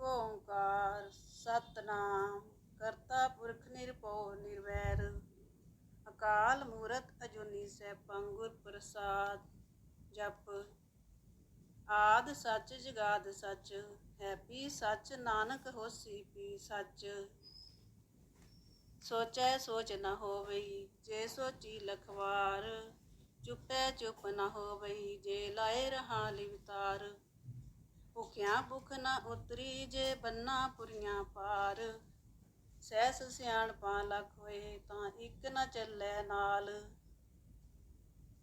ਇਕ ਓੰਕਾਰ ਸਤਨਾਮ, ਕਰਤਾ ਪੁਰਖ ਨਿਰਭਉ ਨਿਰਵੈਰ, ਅਕਾਲ ਮੂਰਤ ਅਜੂਨੀ ਸੈਭੰ ਗੁਰ ਪ੍ਰਸਾਦ, ਜਪ ਆਦ ਸੱਚ ਜਗਾਦ ਸੱਚ, ਹੈ ਪੀ ਸੱਚ ਨਾਨਕ ਹੋਸੀ ਪੀ ਸੱਚ। ਸੋਚੈ ਸੋਚ ਨਾ ਹੋਵਈ, ਜੇ ਸੋਚੀ ਲਖਵਾਰ, ਚੁੱਪੈ ਚੁੱਪ ਨਾ ਹੋਵਈ, ਜੇ ਲਾਏ ਰਹਾ ਲਿਵਤਾਰ ਭੁਖਿਆ ਭੁਖ ਨਾ ਉਤਰੀ ਜੇ ਬੰਨਾ ਪੁਰੀਆਂ ਪਾਰ। ਸਹਿਸ ਸਿਆਣਪਾਂ ਲਖ ਹੋਏ ਤਾਂ ਇੱਕ ਨਾ ਚੱਲੈ ਨਾਲ।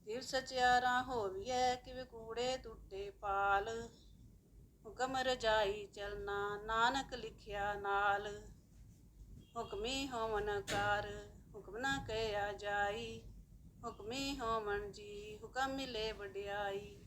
ਦਿਵ ਸਚਿਆਰਾ ਹੋਵੀਐ ਕਿਵ ਕੂੜੇ ਟੁੱਟੇ ਪਾਲ। ਹੁਕਮ ਰਜਾਈ ਚਲਨਾ ਨਾਨਕ ਲਿਖਿਆ ਨਾਲ। ਹੁਕਮੀ ਹੋਵਨ ਕਰ, ਹੁਕਮ ਨਾ ਕਹਿਆ ਜਾਈ। ਹੁਕਮੀ ਹੋਵਨ ਜੀ, ਹੁਕਮ ਮਿਲੇ ਵਡਿਆਈ।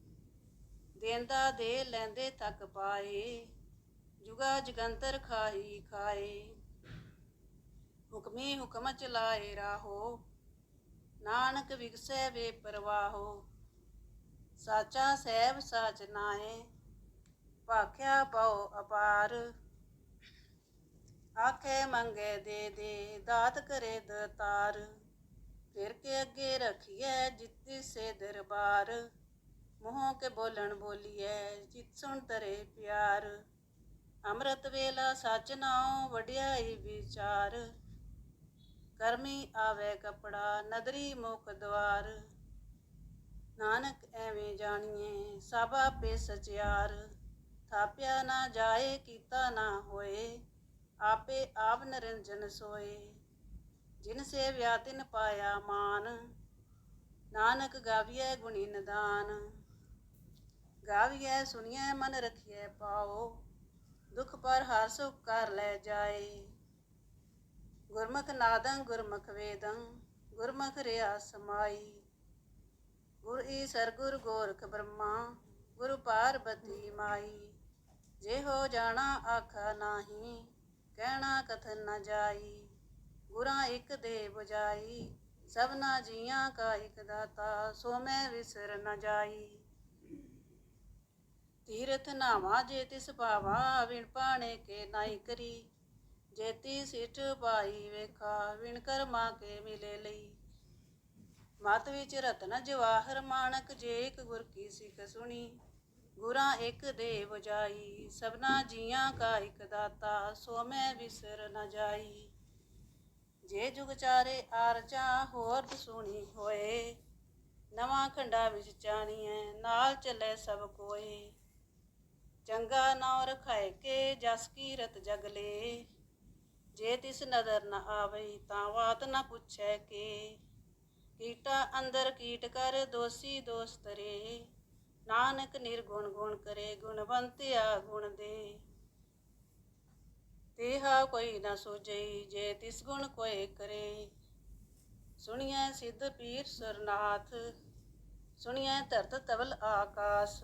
ਦੇਂਦਾ ਦੇ ਲੈਂਦੇ ਤੱਕ ਪਾਏ, ਜੁਗਾ ਜਗੰਤਰ ਖਾਈ ਖਾਏ। ਹੁਕਮੀ ਹੁਕਮ ਚਲਾਏ ਰਾਹੋ, ਨਾਨਕ ਵਿਗਸੈ ਵੇ ਪਰਵਾਹੋ। ਸਾਚਾ ਸਹਿਬ ਸਾਚ ਨਾਏ ਭਾਖਿਆ ਪਉ ਅਪਾਰ। ਆਖੇ ਮੰਗੇ ਦੇ ਦੇ, ਦਾਤ ਕਰੇ ਦਤਾਰ। ਫਿਰ ਕੇ ਅੱਗੇ ਰਖੀਐ ਜਿੱਤੀ ਸੇ ਦਰਬਾਰ। ਮੂੰਹੋਂ ਕੇ ਬੋਲਣ ਬੋਲੀਐ ਚਿਤ ਸੁਣ ਤਰੇ ਪਿਆਰ। ਅੰਮ੍ਰਿਤ ਵੇਲਾ ਸਚ ਨਾਉ ਵਡਿਆਈ ਵਿਚਾਰ। ਕਰਮੀ ਆਵੇ ਕਪੜਾ, ਨਦਰੀ ਮੁਖ ਦਵਾਰ। ਨਾਨਕ ਐਵੇਂ ਜਾਣੀਏ ਸਭ ਆਪੇ ਸਚਿਆਰ। ਥਾਪਿਆ ਨਾ ਜਾਏ, ਕੀਤਾ ਨਾ ਹੋਏ, ਆਪੇ ਆਪ ਨਰਿੰਜਨ ਸੋਏ। ਜਿਨ ਸੇ ਵਿਆਤਿਨ ਪਾਇਆ ਮਾਨ, ਨਾਨਕ ਗਾਵੀਐ ਗੁਣੀ ਨਿਦਾਨ। ਗਾਵੀਐ, ਸੁਣੀਐ, ਮਨ ਰਖੀਐ ਪਾਓ। ਦੁਖ ਪਰ ਹਰ ਸੁਖ ਕਰ ਲੈ ਜਾਏ। ਗੁਰਮੁਖ ਨਾਦੰ, ਗੁਰਮੁਖ ਵੇਦੰ, ਗੁਰਮੁਖ ਰਿਆ ਸਮਾਈ। ਗੁਰ ਈ ਸਰਗੁਰ ਗੋਰਖ ਬ੍ਰਹਮਾ, ਗੁਰੂ ਪਾਰਬਤੀ ਮਾਈ। ਜੇ ਹੋ ਜਾਣਾ ਆਖਾ ਨਾਹੀ, ਕਹਿਣਾ ਕਥਨ ਨਾ ਜਾਈ। ਗੁਰਾਂ ਇੱਕ ਦੇ 부ਜਾਈ, ਸਭਨਾ ਜੀਆਂ ਕਾ ਇਕ ਦਾਤਾ, ਸੋ ਮੈਂ ਵਿਸਰ ਨਾ ਜਾਈ। ਤੀਰਥ ਨਾਵਾ ਜੇ ਤਿਸ ਪਾਵਾ ਵਿਣ ਪਾਣੇ ਕੇ ਨਾਈ ਕਰੀ। ਜੇਤੀ ਸਿਠ ਪਾਈ ਵੇਖਾ ਵਿਣ ਕਰਮਾ ਕੇ ਮਿਲੇ ਲਈ। ਮਤ ਵਿੱਚ ਰਤਨ ਜਵਾਹਰ ਮਾਨਕ ਜੇ ਇੱਕ ਗੁਰ ਕੀ ਸਿੱਖ ਸੁਣੀ। ਗੁਰਾਂ ਇੱਕ ਦੇ ਵਜਾਈ ਸਭਨਾ ਜੀਆਂ ਕਾ ਇੱਕ ਦਾਤਾ, ਸੋ ਮੈਂ ਵਿਸਰ ਨ ਜਾਈ। ਜੇ ਜੁਗ ਚਾਰੇ ਆਰਚਾ ਹੋਰ ਸੁਣੀ ਹੋਏ, ਨਵਾਂ ਖੰਡਾ ਵਿੱਚ ਚਾਣੀਐ, ਨਾਲ ਚੱਲੇ ਸਭ ਕੋਏ। ਚੰਗਾ ਨਾਉ ਰਖਾਏ ਕੇ ਜਸ ਕੀ ਰਤ ਜਗਲੇ ਜੇ ਤਿਸ ਨਦਰ ਨ ਆਵਈ ਤਾਂ ਬਾਤ ਨ ਪੁੱਛੈ ਕੇ। ਕੀਟਾ ਅੰਦਰ ਕੀਟ ਕਰ ਦੋਸੀ ਦੋਸ ਤਰੇ ਨਾਨਕ ਨਿਰਗੁਣ ਗੁਣ ਕਰੇ, ਗੁਣਵੰਤਿਆ ਗੁਣ ਦੇ। ਤੇਹਾ ਕੋਈ ਨ ਸੋਜਈ ਜੇ ਤਿਸ ਗੁਣ ਕੋਏ ਕਰੇ। ਸੁਣੀਐ ਸਿੱਧ ਪੀਰ ਸਰਨਾਥ, ਸੁਣੀਐ ਧਰਤ ਤਵਲ ਆਕਾਸ।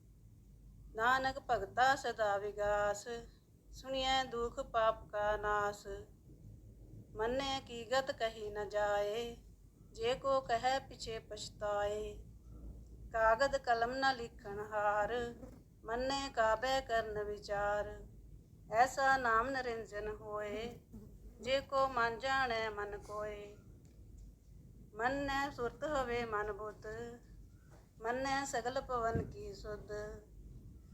ਨਾਨਕ ਭਗਤਾ ਸਦਾ ਵਿਗਾਸ, ਸੁਣਿਐ ਦੁਖ ਪਾਪ ਕਾ ਨਾਸ। ਮੰਨੇ ਕੀ ਗਤ ਕਹੀ ਨ ਜਾਏ, ਜੇ ਕੋ ਕਹੈ ਪਿਛੇ ਪਛਤਾਏ। ਕਾਗਦ ਕਲਮ ਨ ਲਿਖਣ ਹਾਰ, ਮੰਨੇ ਕਾਬੈ ਕਰਨ ਵਿਚਾਰ। ਐਸਾ ਨਾਮ ਨਿਰੰਜਨ ਹੋਏ, ਜੇ ਕੋ ਮਨ ਜਾਣੈ ਮਨ ਕੋਏ। ਮੰਨੈ ਸੁਰਤ ਹੋਵੇ ਮਨ ਬੁੱਧ ਮੰਨੈ ਸਗਲ ਪਵਨ ਕੀ ਸੁਧ।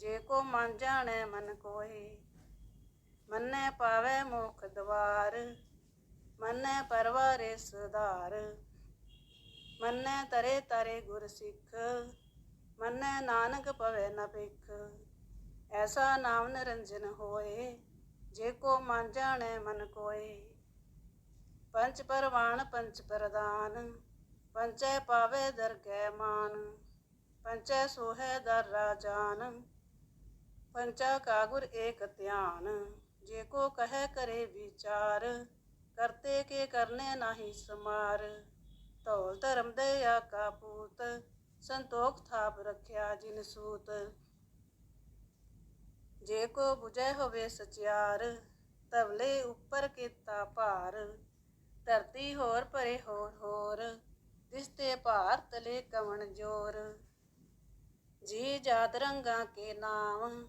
ਜੇ ਕੋ ਮਨ ਜਾਣੈ ਮਨ ਕੋਏ ਮੰਨੈ ਪਾਵੈ ਮੁਖ ਦਵਾਰ, ਮੰਨੈ ਪਰਵਾਰੇ ਸੁਧਾਰ ਮੰਨੈ ਤਰੇ ਤਰੇ ਗੁਰ ਸਿੱਖ, ਮੰਨੈ ਨਾਨਕ ਪਵੈ ਨ ਭਿਖ, ਐਸਾ ਨਾਮ ਨਿਰੰਜਨ ਹੋਏ, ਜੇ ਕੋ ਮਨ ਜਾਣੈ ਮਨ ਕੋਏ ਪੰਚ ਪਰਵਾਨ ਪੰਚ ਪ੍ਰਦਾਨ ਪੰਚੈ ਪਾਵੇ ਦਰਗਹਿ ਮਾਨ ਪੰਚੈ ਸੋਹੈ ਦਰ ਰਾਜਾਨ ਪੰਚਾ ਕਾ ਗੁਰ ਏਕ ਧਿਆਨ, ਜੇ ਕੋ ਕਹੈ ਕਰੇ ਵਿਚਾਰ, ਕਰਤੇ ਕੇ ਕਰਨੇ ਨਾਹੀ ਸਮਾਰ। ਧੌਲ ਧਰਮ ਦੇ ਆਕਾ ਪੂਤ, ਸੰਤੋਖ ਥਾਪ ਰੱਖਿਆ ਜਿਨ ਸੂਤ। ਜੇ ਕੋ 부ਜੈ ਹੋਵੇ ਸਚਿਆਰ ਤਵਲੇ ਉੱਪਰ ਕੀਤਾ ਭਾਰ। ਧਰਤੀ ਹੋਰ ਪਰੇ ਹੋਰ ਹੋਰ, ਦਿਸਤੇ ਭਾਰ ਤਲੇ ਕਵਣ ਜੋਰ। ਜੀ ਜਾਤ ਰੰਗਾ ਕੇ ਨਾਮ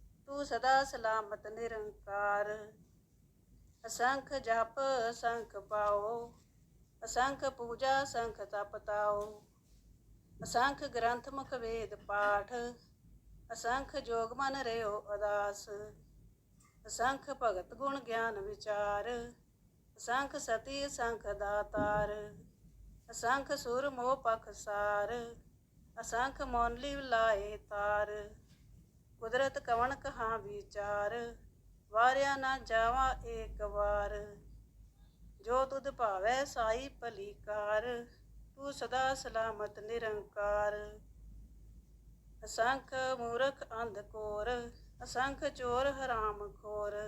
ਤੂੰ ਸਦਾ ਸਲਾਮਤ, ਨਿਰੰਕਾਰ। ਅਸੰਖ ਜਪ, ਅਸੰਖ ਪਾਓ। ਅਸੰਖ ਪੂਜਾ, ਅਸੰਖ ਤਪ ਤਾਓ। ਅਸੰਖ ਗ੍ਰੰਥ ਮੁਖ ਵੇਦ ਪਾਠ। ਅਸੰਖ ਜੋਗ ਮਨ ਰਿਓ ਅਦਾਸ। ਅਸੰਖ ਭਗਤ ਗੁਣ ਗਿਆਨ ਵਿਚਾਰ। ਅਸੰਖ ਸਤੀ, ਅਸੰਖ ਦਾਤਾਰ। ਅਸੰਖ ਸੁਰ ਮੋਹ ਪਖਸਾਰ ਅਸੰਖ ਮੌਨਲੀ ਲਾਏ ਤਾਰ। ਕੁਦਰਤ ਕਵਣ ਕਹਾ ਵਿਚਾਰ, ਵਾਰਿਆ ਨਾ ਜਾਵਾ ਏਕ ਵਾਰ। ਜੋ ਤੁਧ ਭਾਵੈ ਸਾਈ ਭਲੀਕਾਰ, ਤੂੰ ਸਦਾ ਸਲਾਮਤ ਨਿਰੰਕਾਰ। ਅਸੰਖ ਮੂਰਖ ਅੰਧ ਕੋਰ, ਅਸੰਖ ਚੋਰ ਹਰਾਮ ਖੋਰ।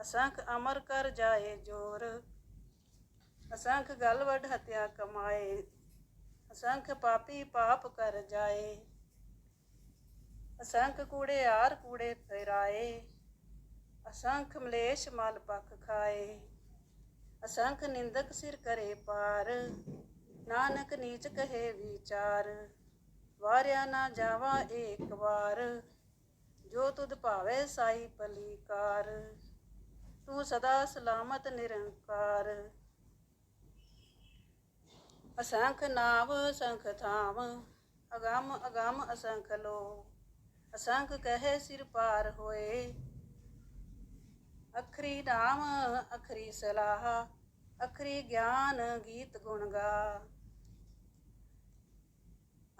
ਅਸੰਖ ਅਮਰ ਕਰ ਜਾਏ ਜੋਰ, ਅਸੰਖ ਗਲਵਡ ਹਤਿਆ ਕਮਾਏ। ਅਸੰਖ ਪਾਪੀ ਪਾਪ ਕਰ ਜਾਏ। ਅਸੰਖ ਕੂੜੇ ਆਰ ਕੂੜੇ ਫੇਰਾਏ, ਅਸੰਖ ਮਲੇਸ਼ ਮਲ ਪਖ ਖਾਏ। ਅਸੰਖ ਨਿੰਦਕ ਸਿਰ ਕਰੇ ਪਾਰ, ਨਾਨਕ ਨੀਚ ਕਹੇ ਵਿਚਾਰ। ਵਾਰਿਆ ਨਾ ਜਾਵਾ ਏਕ ਵਾਰ, ਜੋ ਤੁਧ ਭਾਵੇ ਸਾਈ ਪਲੀਕਾਰ। ਤੂੰ ਸਦਾ ਸਲਾਮਤ ਨਿਰੰਕਾਰ। ਅਸੰਖ ਨਾਮ ਅਸੰਖ ਥਾਮ ਅਗੰਮ ਅਗੰਮ ਅਸੰਖ ਲੋ ਅਸੰਗ ਕਹੇ ਸਿਰ ਪਾਰ ਹੋਏ। ਅਖਰੀ ਨਾਮ, ਅਖਰੀ ਸਲਾਹ, ਅਖਰੀ ਗਿਆਨ ਗੀਤ ਗੁਣ ਗਾ।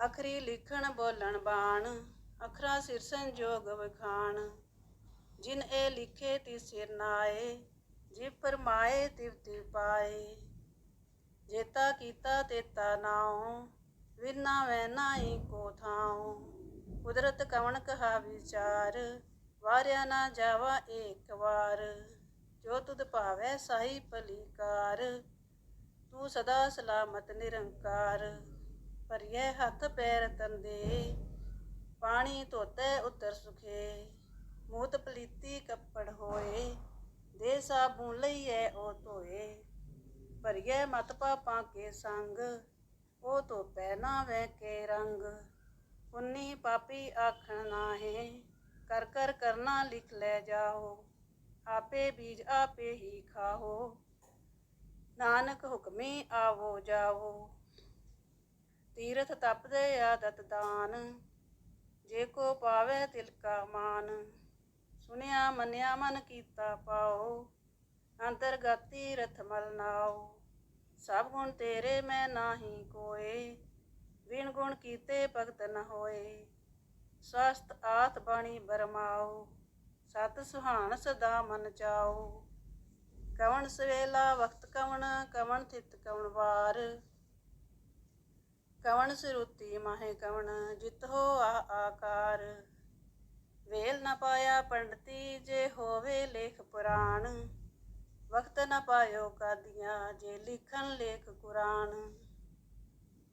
ਅਖਰੀ ਲਿਖਣ ਬੋਲਣ ਬਾਣ, ਅਖਰਾ ਸਿਰ ਸੰਜੋਗ ਵਿਖਾਣ। ਜਿਨ ਇਹ ਲਿਖੇ ਤੀ ਸਿਰ ਨਾਏ, ਜਿ ਪਰਮਾਏ ਤਿਵ ਤਿਵ ਪਾਏ। ਜੇਤਾ ਕੀਤਾ ਤੇਤਾ ਨਾਉ, ਵਿਨਾ ਵੈ ਨਾਹੀ ਕੋ ਥਾਉ। ਕੁਦਰਤ ਕਵਣ ਕਹਾ ਵਿਚਾਰ, ਵਾਰਿਆ ਨਾ ਜਾਵਾ ਏਕ ਵਾਰ। ਜੋ ਤੁਧ ਭਾਵੈ ਸਾਈ ਭਲੀਕਾਰ, ਤੂੰ ਸਦਾ ਸਲਾਮਤ ਨਿਰੰਕਾਰ। ਭਰੀਏ ਹੱਥ ਪੈਰ ਤੰਦੇ, ਪਾਣੀ ਧੋਤੇ ਉਤਰ ਸੁਖੇ। ਮੂਤ ਪਲੀਤੀ ਕੱਪੜ ਹੋਏ, ਦੇ ਸਾਬੂਨ ਲਈਏ ਉਹ ਧੋਏ। ਭਰੀਏ ਮਤ ਪਾਪਾਂ ਕੇ ਸੰਗ, ਉਹ ਧੋਪੈ ਨਾ ਵੈ ਕੇ ਰੰਗ। ਉਨੀ ਪਾਪੀ ਆਖਣ ਨਾਹੇ, ਕਰ ਕਰ ਕਰਨਾ ਲਿਖ ਲੈ ਜਾਓ, ਆਪੇ ਬੀਜ ਆਪੇ ਹੀ ਖਾਓ, ਨਾਨਕ ਹੁਕਮੀ ਆਵੋ ਜਾਓ ਤੀਰਥ ਤਪਦੇ ਆਦਤ ਦਾਨ, ਜੇ ਕੋ ਪਾਵੇ ਤਿਲ ਮਾਨ, ਸੁਨਿਆ ਮੰਨਿਆ ਮਨ ਕੀਤਾ ਪਾਓ, ਅੰਤਰਗਤੀ ਰਥ ਮਲ ਨਾਓ, ਸਭ ਗੁਣ ਤੇਰੇ ਮੈਂ ਨਾਹੀ ਕੋਏ ਵਿਣ ਗੁਣ ਕੀਤੇ ਭਗਤ ਨ ਹੋਏ। ਸਵਸਤ ਆਤ ਬਾਣੀ ਬਰਮਾਓ, ਸਤ ਸੁਹਾਣ ਸਦਾ ਮਨ ਚਾਓ। ਕਵਣ ਸਵੇਲਾ ਵਕਤ ਕਵਣ ਕਵਣ ਥਿਤ ਕਵਣ ਵਾਰ। ਕਵਣ ਸਰੂਤੀ ਮਾਹੇ ਕਵਣ, ਜਿਤ ਹੋ ਆ ਆਕਾਰ। ਵੇਲ ਨਾ ਪਾਇਆ ਪੰਡਤੀ, ਜੇ ਹੋਵੇ ਲੇਖ ਪੁਰਾਣ। ਵਕਤ ਨਾ ਪਾਇਓ ਕਾਦੀਆਂ, ਜੇ ਲਿਖਣ ਲੇਖ ਕੁਰਾਨ।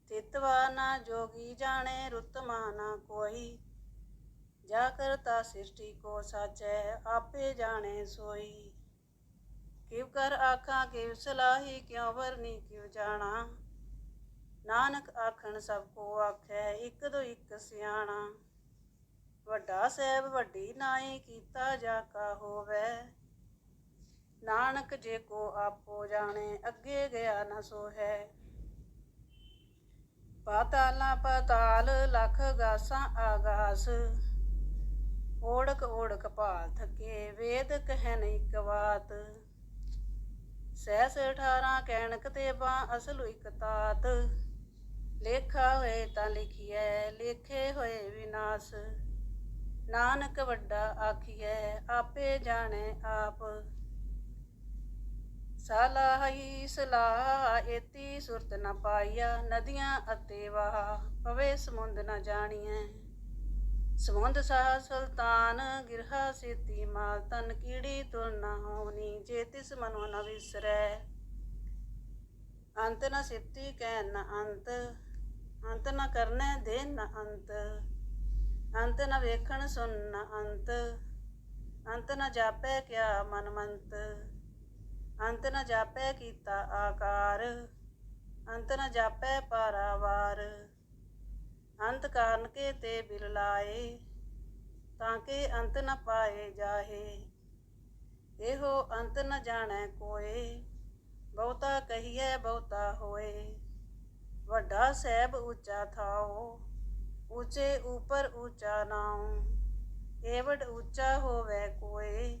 ਤਿਤਵਾ ਨਾ ਜੋਗੀ ਜਾਣੇ ਰੁਤਮਾ ਨਾ ਕੋਈ। ਜਾ ਕਰਤਾ ਸ੍ਰਿਸ਼ਟੀ ਕੋ ਸਾਚੈ, ਆਪੇ ਜਾਣੇ ਸੋਈ। ਕਿਵ ਕਰ ਆਖਾਂ, ਕਿਵ ਸਲਾਹੀ, ਕਿਉ ਵਰਨੀ ਕਿਵ ਜਾਣਾ। ਨਾਨਕ ਆਖਣ, ਸਭ ਕੋ ਆਖੈ, ਇੱਕ ਦੋ ਇੱਕ ਸਿਆਣਾ। ਵੱਡਾ ਸਹਿਬ ਵੱਡੀ ਨਾਈ, ਕੀਤਾ ਜਾ ਕਾ ਹੋਵੇ। ਨਾਨਕ ਜੇ ਕੋ ਆਪੋ ਜਾਣੇ, ਅੱਗੇ ਗਿਆ ਨਾ ਸੋ ਹੈ ਪਾਤਾਲਾਂ ਪਾਤਾਲ ਲਖ ਗਾਸਾਂ ਆਗਾਸ। ਓੜਕ ਓੜਕ ਭਾਲ ਥਕੇ, ਵੇਦ ਕਹਿ ਨਹੀਂ ਕਵਾਤ। ਸਹਿਸ 18 ਕਹਿਣਕ ਤੇ ਬਾ ਅਸਲੁ ਇਕ ਤਾਤ। ਲੇਖਾ ਹੋਏ ਤਾਂ ਲਿਖੀਐ, ਲੇਖੇ ਹੋਏ ਵਿਨਾਸ਼। ਨਾਨਕ ਵੱਡਾ ਆਖੀਐ, ਆਪੇ ਜਾਣੇ ਆਪ। ਸਲਾਹੀ ਸਲਾਹ, ਏਤੀ ਸੁਰਤ ਨਾ ਪਾਈਆ ਨਦੀਆਂ ਅਤੇ ਵਾਹ, ਪਵੇ ਸਮੁੰਦ ਨ ਜਾਣੀਐ। ਸਮੁੰਦ ਸਾਹ ਸੁਲਤਾਨ, ਗਿਰਹਾ ਸੇਤੀ ਮਾਲ ਤਨ ਕੀੜੀ ਤੁਰ ਨ ਹੋਣੀ, ਜੇ ਤਿਸ ਮਨੋ ਨ ਵਿਸਰੈ। ਅੰਤ ਨ ਸਿੱਤੀ ਕਹਿ ਨ ਅੰਤ ਅੰਤ ਨ ਕਰਨੈ ਦੇ ਨ ਅੰਤ। ਅੰਤ ਨ ਵੇਖਣ ਸੁਨ ਨ ਅੰਤ ਅੰਤ ਨ ਜਾਪੈ ਕਿਆ ਮਨ ਮੰਤ ਅੰਤ ਨ ਜਾਪੈ ਕੀਤਾ ਆਕਾਰ, ਅੰਤ ਨ ਜਾਪੈ ਪਾਰਾਵਾਰ। ਅੰਤ ਕਾਰਨ ਕੇ ਤੇ ਬਿਲ ਲਾਏ, ਤਾਂ ਕਿ ਅੰਤ ਨ ਪਾਏ ਜਾਹੇ। ਇਹੋ ਅੰਤ ਨ ਜਾਣੈ ਕੋਏ, ਬਹੁਤਾ ਕਹੀਐ ਬਹੁਤਾ ਹੋਏ। ਵੱਡਾ ਸਹਿਬ ਉੱਚਾ ਥਾਓ ਉੱਚੇ ਉਪਰ ਉੱਚਾ ਨਾਉ, ਏਵਡ ਉੱਚਾ ਹੋਵੇ ਕੋਏ।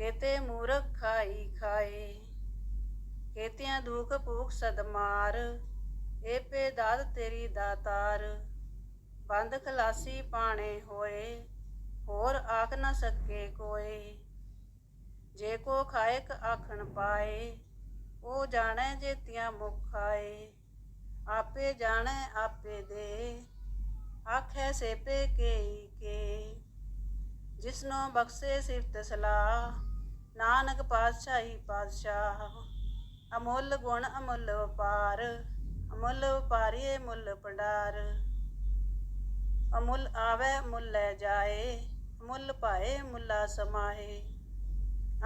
ਕੇਤੇ ਮੂਰਖ ਖਾਈ ਖਾਏ ਕੇਤਿਆਂ ਦੂਖ ਭੂਖ ਸਦਮਾਰ ਏ ਪੇ ਦਾਤ ਤੇਰੀ ਦਾਤਾਰ, ਬੰਦ ਖਲਾਸੀ ਪਾਣੇ ਹੋਏ, ਹੋਰ ਆਖ ਨਾ ਸਕੇ ਕੋਏ। ਜੇ ਕੋ ਖਾਇਕ ਆਖਣ ਪਾਏ, ਉਹ ਜਾਣੈ ਜੇਤੀਆਂ ਮੁਖ ਆਏ। ਆਪੇ ਜਾਣੈ, ਆਪੇ ਦੇ, ਆਖੈ ਸੇਪੇ ਕੇ ਕੇ। ਜਿਸਨੋ ਬਖਸ਼ੇ ਸਿਫਤ ਸਲਾਹ ਨਾਨਕ ਪਾਤਸ਼ਾਹੀ ਪਾਤਸ਼ਾਹ, ਅਮੁੱਲ ਗੁਣ ਅਮੁੱਲ ਵਪਾਰ, ਅਮੁੱਲ ਵਪਾਰੀਏ ਮੁੱਲ ਭੰਡਾਰ। ਅਮੁੱਲ ਆਵੇ ਮੁੱਲ ਲੈ ਜਾਏ, ਅਮੁੱਲ ਪਾਏ ਮੁੱਲਾ ਸਮਾਏ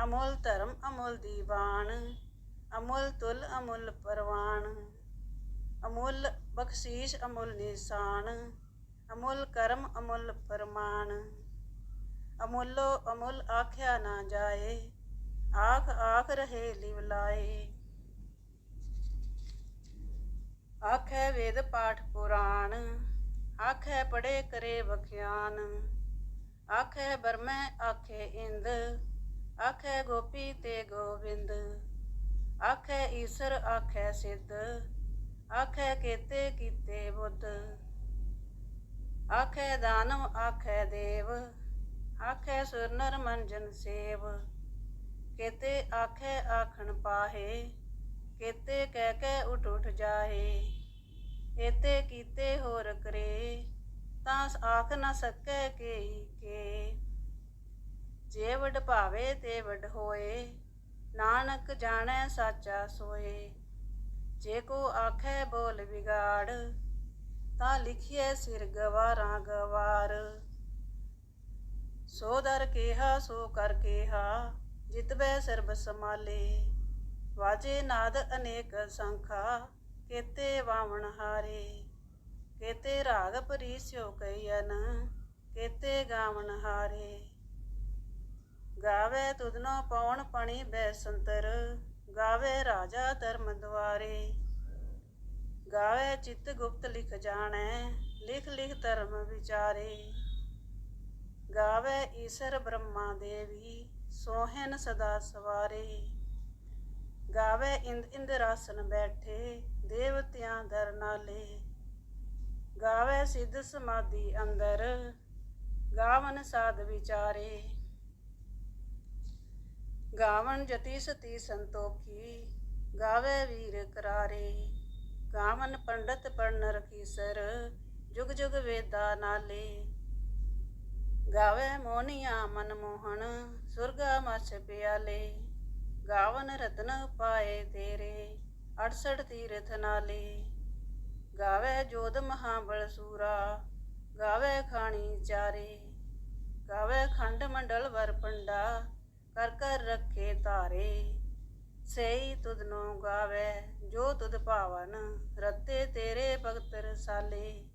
ਅਮੁੱਲ ਧਰਮ, ਅਮੁੱਲ ਦੀਵਾਨ, ਅਮੁੱਲ ਤੁਲ, ਅਮੁੱਲ ਪਰਵਾਨ। ਅਮੁੱਲ ਬਖਸ਼ੀਸ਼, ਅਮੁੱਲ ਨਿਸ਼ਾਨ, ਅਮੁੱਲ ਕਰਮ, ਅਮੁੱਲ ਫਰਮਾਨ। ਅਮੁੱਲੋ ਅਮੁੱਲ ਆਖਿਆ ਨਾ ਜਾਏ ਆਖ ਆਖ ਰਹੇ ਲਿਵਲਾਏ। ਆਖੈ ਵੇਦ ਪਾਠ ਪੁਰਾਣ, ਆਖੈ ਪੜੇ ਕਰੇ ਵਖਿਆਨ। ਆਖੈ ਬਰਮੈ ਆਖੇ ਇੰਦ, ਆਖੇ ਗੋਪੀ ਤੇ ਗੋਬਿੰਦ ਆਖੇ ਈਸ਼ਰ ਆਖੇ ਸਿੱਧ, ਆਖੇ ਕੀਤੇ ਕੀਤੇ ਬੁੱਧ। ਆਖੇ ਦਾਨਵ ਆਖੇ ਦੇਵ, ਆਖੇ ਸੁਰਨਰ ਮੰਜਨ ਸੇਵ। ਕੇਤੇ ਆਖੇ ਆਖਣ ਪਾਹੇ, ਕੇਤੇ ਕਹਿ ਕੇ ਉਠ ਉਠ ਜਾਹੇ, ਏਤੇ ਕੀਤੇ ਹੋਰ ਕਰੇ, ਤਾਂ ਆਖ ਨਾ ਸਕੈ ਕੇਈ ਕੇ। ਜੇ ਵਡ ਭਾਵੇ ਤੇ ਵਡ ਹੋਏ, ਨਾਨਕ ਜਾਣੈ ਸਾਚਾ ਸੋਏ। ਜੇ ਕੋ ਆਖੇ ਬੋਲ ਵਿਗਾੜ, ਤਾਂ ਲਿਖੀਏ ਸਿਰ ਗਵਾਰਾਂ ਗਵਾਰ। ਸੋ ਦਰ ਕੇਹਾ ਸੋ ਕਰ ਕੇਹਾ ਜਿਤਬੈ ਸਰਬ ਸਮਾਲੇ ਵਾਜੇ ਨਾਦ ਅਨੇਕ ਸੰਖਾ, ਕੇਤੇ ਵਾਵਣ ਹਾਰੇ। ਕੇਤੇ ਰਾਗ ਪਰੀਸਿਓ ਕਈਨ ਕੇਤੇ ਗਾਵਣ ਹਾਰੇ। ਗਾਵੇ ਤੁਧਨੋ ਪਵਨ ਪਣੀ ਬੈਸੰਤਰ ਗਾਵੇ ਰਾਜਾ ਧਰਮ ਦੁਆਰੇ। ਗਾਵੇ ਚਿੱਤ ਗੁਪਤ ਲਿਖ ਜਾਣੈ, ਲਿਖ ਲਿਖ ਧਰਮ ਵਿਚਾਰੇ। ਗਾਵੇ ਈਸ਼ਰ ਬ੍ਰਹਮਾ ਦੇਵੀ ਸੋਹਨ ਸਦਾ ਸਵਾਰੇ। ਗਾਵੇ ਇੰਦ ਇੰਦਰਾਸਨ ਬੈਠੇ, ਦੇਵਤਿਆਂ ਦਰ ਨਾਲੇ। ਗਾਵੇ ਸਿੱਧ ਸਮਾਧੀ ਅੰਦਰ, ਗਾਵਨ ਸਾਧ ਵਿਚਾਰੇ। ਗਾਵਨ ਜਤੀ ਸਤੀ ਸੰਤੋਖੀ, ਗਾਵੇ ਵੀਰ ਕਰਾਰੇ। ਗਾਵਨ ਪੰਡਤ ਪੜਨ ਰਖੀਸਰ ਜੁਗ ਜੁਗ ਵੇਦਾ ਨਾਲੇ। ਗਾਵੇ ਮੋਨੀਆ ਮਨਮੋਹਨ, ਸੁਰਗਾ ਮਛ ਪਿਆਲੇ। ਗਾਵਨ ਰਤਨ ਪਾਏ ਤੇਰੇ 68 ਤੀਰਥ ਨਾਲੇ। ਗਾਵੇ ਜੋਧ ਮਹਾਬਲ ਸੂਰਾ, ਗਾਵੇ ਖਾਣੀ ਚਾਰੇ। ਗਾਵੇ ਖੰਡ ਮੰਡਲ ਵਰ ਪੰਡਾ ਕਰ ਕਰ ਰੱਖੇ ਤਾਰੇ ਸਈ ਤੁਧ ਨੂੰ ਗਾਵੇ, ਜੋ ਤੁਧ ਭਾਵਨ, ਰਤੇ ਤੇਰੇ ਭਗਤ ਰਸਾਲੇ।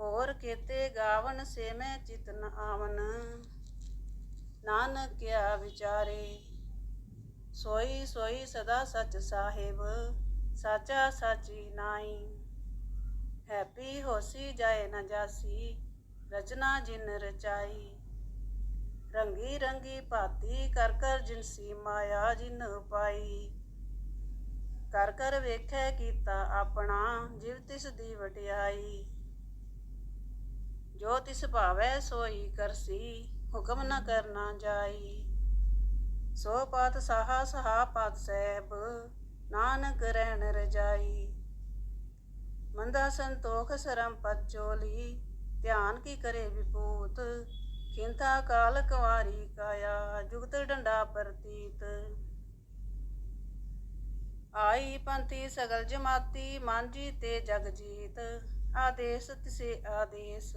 ਹੋਰ ਕੇਤੇ ਗਾਵਨ ਸੇ ਮੈਂ ਚਿਤਨ ਆਵਨ। ਨਾਨਕ ਕਿਆ ਵਿਚਾਰੇ, ਸੋਈ ਸੋਈ ਸਦਾ ਸਚ ਸਾਹਿਬ, ਸਾਚਾ ਸਾਚੀ ਨਾਈ ਹੈਪੀ ਹੋਸੀ ਜਾਏ ਨ ਜਾਸੀ, ਰਚਨਾ ਜਿਨ ਰਚਾਈ। ਰੰਗੀ ਰੰਗੀ ਭਾਤੀ ਕਰ ਕਰ ਜਿਨਸੀ ਮਾਇਆ ਜਿਨ ਪਾਈ। ਕਰ ਕਰ ਵੇਖੈ ਕੀਤਾ ਆਪਣਾ, ਜਿਵ ਤਿਸ ਦੀ ਵਟਿਆਈ ਜੋ ਤਿਸ ਭਾਵੈ ਸੋਈ ਕਰਸੀ, ਹੁਕਮ ਨਾ ਕਰਨਾ ਜਾਈ। ਸੋ ਪਾਤ ਸਾਹਾ ਸਹਾ ਪਾਤ ਸਹਿਬ, ਨਾਨਕ ਰਹਿਣ ਰਜਾਈ। ਮੰਦਾ ਸੰਤੋਖ ਸਰਮ ਪਚੋਲੀ ਧਿਆਨ ਕੀ ਕਰੇ ਵਿਭੂਤ ਖਿੰਤਾ ਕਾਲ ਕੁਵਾਰੀ ਕਾਇਆ, ਜੁਗਤ ਡੰਡਾ ਪ੍ਰਤੀਤ। ਆਈ ਪੰਥੀ ਸਗਲ ਜਮਾਤੀ, ਮਾਂਜੀ ਤੇ ਜਗ ਜੀਤ। ਆਦੇਸ ਤਿਸੇ ਆਦੇਸ।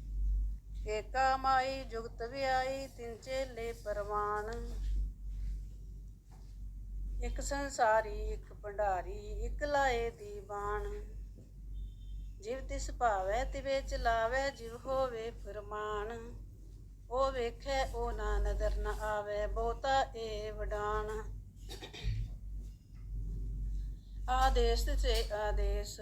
ਏਕਾ ਮਾਈ ਜੁਗਤ ਵਿਆਈ, ਤਿਨ ਚੇਲੇ ਪਰਵਾਨ। ਇੱਕ ਸੰਸਾਰੀ, ਇੱਕ ਭੰਡਾਰੀ, ਇੱਕ ਲਾਏ ਦੀਵਾਨ। ਜਿਵ ਤਿਸ ਭਾਵੈ, ਤਿਵੇ ਚਲਾਵੇ, ਜਿਵ ਹੋਵੇ ਫਰਮਾਨ। ਉਹ ਵੇਖੈ ਉਹ ਨਾ ਨਦਰ ਨਾ ਆਵੇ, ਬਹੁਤਾ ਏ ਵਡਾਨ। ਆਦੇਸ ਤੇ ਆਦੇਸ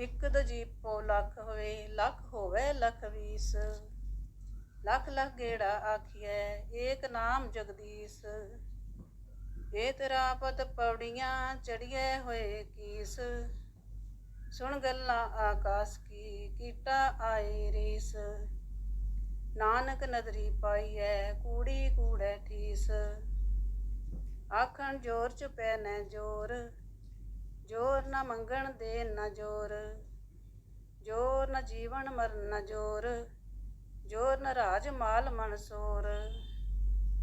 ਇੱਕ ਦਜੀਪੋ ਲੱਖ ਹੋਵੇ ਲੱਖ ਹੋਵੇ, ਲਖ ਵੀਸ। ਲੱਖ ਲੱਖ ਗੇੜਾ ਆਖੀਐ, ਏਕ ਨਾਮ ਜਗਦੀਸ਼। ਏ ਤੇਰਾ ਪਤ ਪੌੜੀਆਂ ਚੜੀਏ ਹੋਏ ਕੀਸ। ਸੁਣ ਗੱਲਾਂ ਆਕਾਸ ਕੀ, ਕੀਟਾ ਆਏ ਰੀਸ। ਨਾਨਕ ਨਦਰੀ ਪਾਈਐ, ਕੂੜੀ ਕੂੜੈ ਠੀਸ। ਆਖਣ ਜੋਰ ਚ ਪੈ ਨੈ ਜੋਰ ਜੋਰ ਨਾ ਮੰਗਣ ਦੇ ਨਾ ਜੋਰ। ਜੋਰ ਨਾ ਜੀਵਨ ਮਰਨ ਨਾ ਜੋਰ। ਜੋਰ ਨਾ ਰਾਜ ਮਾਲ ਮਨਸੋਰ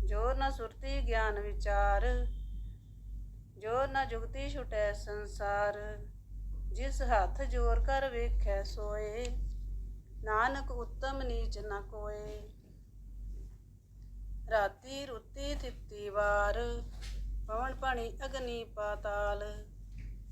ਜੋਰ ਨਾ ਸੁਰਤੀ ਗਿਆਨ ਵਿਚਾਰ। ਜੋਰ ਨਾ ਜੁਗਤੀ ਛੁਟੈ ਸੰਸਾਰ। ਜਿਸ ਹੱਥ ਜੋਰ ਕਰ ਵੇਖੈ ਸੋਏ, ਨਾਨਕ ਉੱਤਮ ਨੀਚ ਨਾ ਕੋਏ। ਰਾਤੀ ਰੁੱਤੀ ਥਿੱਤੀ ਵਾਰ ਪਵਨ ਪਾਣੀ ਅਗਨੀ ਪਾਤਾਲ।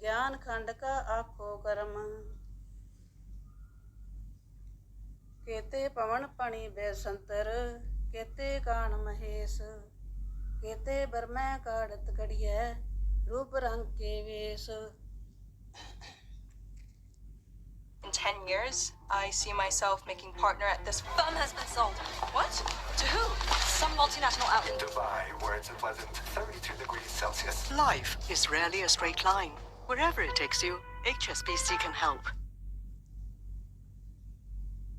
ज्ञान खंड का आखो केते पवन बेसंतर केते कान महेश केते बरमै काड़त रूप रंग के वेश In 10 years, I see myself making partner at this firm has been sold. What? To who? Some multinational outfit. In Dubai, where it's a pleasant 32 degrees Celsius. Life is rarely a straight line. Wherever it takes you, HSBC can help.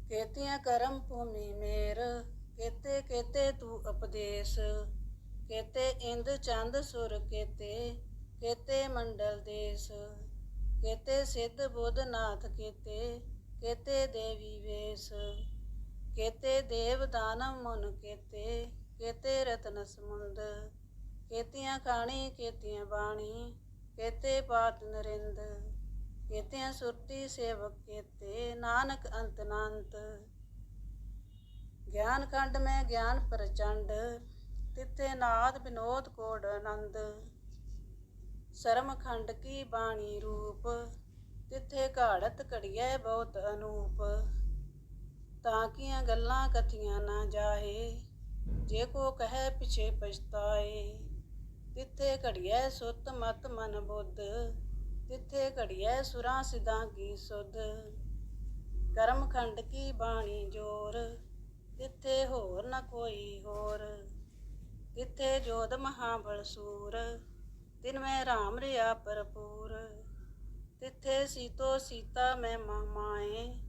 ਕੇਤੀਆਂ ਕਰਮ ਭੂਮੀ ਮੇਰ ਕੇਤੇ ਕੇਤੇ ਤੂੰ ਉਪਦੇਸ਼ ਕੇਤੇ ਇੰਦ ਚੰਦ ਸੁਰ ਕੇਤੇ ਕੇਤੇ ਮੰਡਲ ਦੇਸ ਕੇਤੇ ਸਿੱਧ ਬੁੱਧ ਨਾਥ ਕੇਤੇ ਕੇਤੇ ਦੇਵੀ ਵੇਸ ਕੇਤੇ ਦੇਵ ਦਾਨਵ ਮਨ ਕੇਤੇ ਕੇਤੇ ਰਤਨ ਸਮੁੰਦ ਕੇਤੀਆਂ ਖਾਣੀ ਕੇਤੀਆਂ ਬਾਣੀ ਕੇਤੇ ਪਾਤ ਨਰਿੰਦ ਕੇਤਿਆਂ ਸੁਰਤੀ ਸੇਵਕ ਕੇਤੇ ਨਾਨਕ ਅੰਤ ਨਾਨਤ ਗਿਆਨ ਖੰਡ ਮੈਂ ਗਿਆਨ ਪ੍ਰਚੰਡ, ਤਿੱਥੇ ਨਾਦ ਬਿਨੋਦ ਕੋੜ ਆਨੰਦ। ਸਰਮ ਖੰਡ ਕੀ ਬਾਣੀ ਰੂਪ, ਤਿੱਥੇ ਘਾੜਤ ਘੜੀਐ ਬਹੁਤ ਅਨੂਪ। ਤਾਂ ਕੀਆਂ ਗੱਲਾਂ ਕਥੀਆਂ ਨਾ ਜਾਹੇ, ਜੇ ਕੋ ਕਹੈ ਪਿਛੇ ਪਛਤਾਏ। ਤਿੱਥੇ ਘੜੀਐ ਸੁਤ ਮਤ ਮਨ ਬੁੱਧ ਤਿੱਥੇ ਘੜੀਐ ਸੁਰਾਂ ਸਿਦਾਂ ਕੀ ਸੁਧ। ਕਰਮ ਖੰਡ ਕੀ ਬਾਣੀ ਜੋਰ ਤਿੱਥੇ ਹੋਰ ਨ ਕੋਈ ਹੋਰ। ਤਿੱਥੇ ਜੋਧ ਮਹਾਬਲ ਸੂਰ, ਤਿਨ ਮੈਂ ਰਾਮ ਰਿਆ ਭਰਪੂਰ। ਤਿੱਥੇ ਸੀਤੋ ਸੀਤਾ ਮੈਂ ਮਾਮਾਏ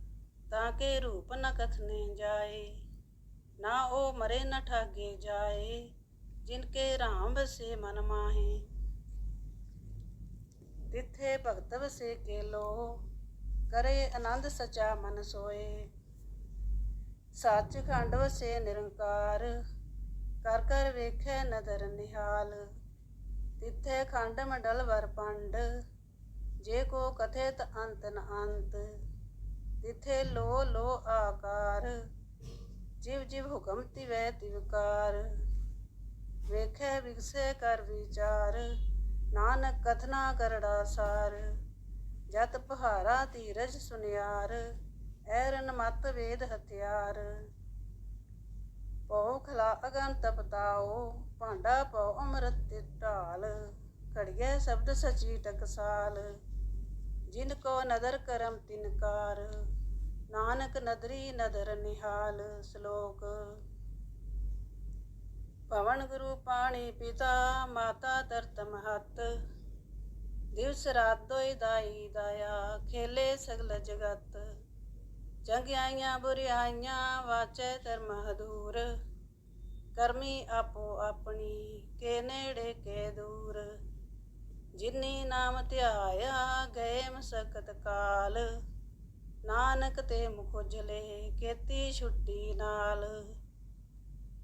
ਤਾਂ ਕੇ ਰੂਪ ਨ ਕਥਨੇ ਜਾਏ। ਨਾ ਉਹ ਮਰੇ ਨ ਠਾਗੇ ਜਾਏ। ਜਿਨ ਕੇ ਰਾਮ ਬਸੇ ਮਨ ਮਾਹੇ, ਤਿੱਥੇ ਭਗਤ ਵਸੇ ਕੇ ਲੋ ਕਰੇ ਆਨੰਦ ਸਚਾ ਮਨ ਸੋਏ। ਸੱਚ ਖੰਡਵ ਸੇ ਨਿਰੰਕਾਰ, ਕਰ ਕਰ ਵੇਖੈ ਨਦਰ ਨਿਹਾਲ। ਤਿੱਥੇ ਖੰਡ ਮੰਡਲ ਵਰ ਪੰਡ, ਜੇ ਕੋ ਕਥਿਤ ਅੰਤ ਨ ਅੰਤ। ਤਿੱਥੇ ਲੋ ਲੋ ਆਕਾਰ, ਜਿਵ ਜਿਵ ਹੁਕਮ ਤਿਵੈ ਤਿਵਕਾਰ ਵੇਖੈ ਵਿਗਸੇ ਕਰ ਵਿਚਾਰ, ਨਾਨਕ ਕਥਨਾ ਕਰੜਾ ਸਾਰ। ਜਤ ਪਹਾਰਾ ਧੀਰਜ ਸੁਨਿਆਰ, ਐਰਨ ਮਤ ਵੇਦ ਹਥਿਆਰ। ਪਉ ਖਲਾ ਅਗਨ ਤਪਤਾਓ ਭਾਂਡਾ ਪਉ ਅੰਮ੍ਰਿਤ ਤੇ ਢਾਲ ਘੜੀਏ ਸ਼ਬਦ ਸਚੀ ਟਕਸਾਲ। ਜਿਨ ਕੋ ਨਦਰ ਕਰਮ ਤਿਨਕਾਰ ਨਾਨਕ ਨਦਰੀ ਨਦਰ ਨਿਹਾਲ। ਸ਼ਲੋਕ ਪਵਨ ਗੁਰੂ ਪਾਣੀ ਪਿਤਾ, ਮਾਤਾ ਦਰਤ ਮਹਤ। ਦਿਵਸ ਰਾਤ ਦੋਇ ਦਾਈ ਦਾਇਆ, ਖੇਲੇ ਸਗਲ ਜਗਤ। ਚੰਗਿਆਈਆਂ ਬੁਰਿਆਈਆਂ ਵਾਚੈ ਧਰਮ ਹਦੂਰ। ਕਰਮੀ ਆਪੋ ਆਪਣੀ, ਕੇ ਨੇੜੇ ਕੇ ਦੂਰ। ਜਿਨੀ ਨਾਮ ਧਿਆਇਆ, ਗਏ ਮਸਕਤ ਕਾਲ। ਨਾਨਕ ਤੇ ਮੁਖ ਉਜਲੇ ਕੀਤੀ ਛੁੱਟੀ ਨਾਲ।